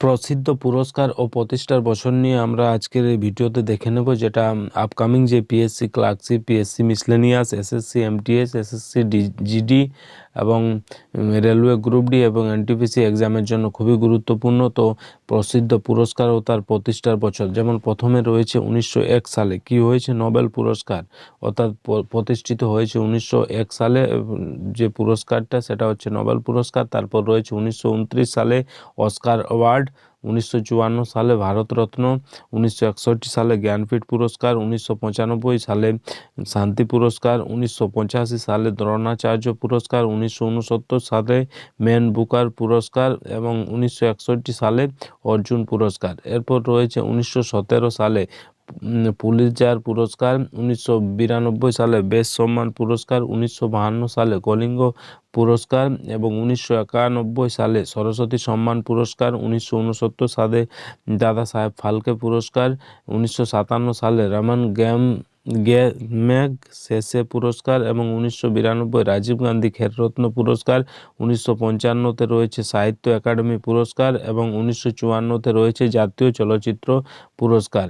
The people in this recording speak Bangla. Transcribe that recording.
প্রসিদ্ধ পুরস্কার ও প্রতিষ্ঠার বছর নিয়ে আমরা আজকের এই ভিডিওতে দেখে নেব যেটা আপকামিং যে PSC clerkship PSC miscellaneous SSC MTS SSC GD এবং রেলওয়ে গ্রুপ ডি এবং এনটিপিসি এক্সামের জন্য খুবই গুরুত্বপূর্ণ। তো প্রসিদ্ধ পুরস্কার ও তার প্রতিষ্ঠার বছর, যেমন প্রথমে রয়েছে উনিশশো এক সালে। কি হয়েছে? নোবেল পুরস্কার। অর্থাৎ প্রতিষ্ঠিত হয়েছে উনিশশো এক সালে যে পুরস্কারটা, সেটা হচ্ছে নোবেল পুরস্কার। তারপর রয়েছে উনিশশো উনত্রিশ সালে অস্কার অ্যাওয়ার্ড। উনিশশো চুয়ান্ন সালে ভারতরত্ন, উনিশশো একষট্টি সালে জ্ঞানপীঠ পুরস্কার, উনিশশো পঁচানব্বই সালে শান্তি পুরস্কার, উনিশশো পঁচাশি সালে দ্রোণাচার্য পুরস্কার, উনিশশো উনসত্তর সালে মেন বুকার পুরস্কার এবং উনিশশো একষট্টি সালে অর্জুন পুরস্কার। এরপর রয়েছে উনিশশো সতেরো সালে পুলিৎজার পুরস্কার উনিশশো বিরানব্বই সালে, বেশ সম্মান পুরস্কার উনিশশো সালে, কলিঙ্গ পুরস্কার এবং উনিশশো একানব্বই সালে সরস্বতী সম্মান পুরস্কার উনিশশো উনসত্তর সালে দাদা সাহেব ফালকে পুরস্কার উনিশশো সাতান্ন সালে রমন গ্যাম গ্যামেগ শেষে পুরস্কার এবং উনিশশো বিরানব্বই রাজীব গান্ধী খেলরত্ন পুরস্কার উনিশশো পঞ্চান্নতে রয়েছে সাহিত্য একাডেমি পুরস্কার এবং উনিশশো চুয়ান্নতে রয়েছে জাতীয় চলচ্চিত্র পুরস্কার।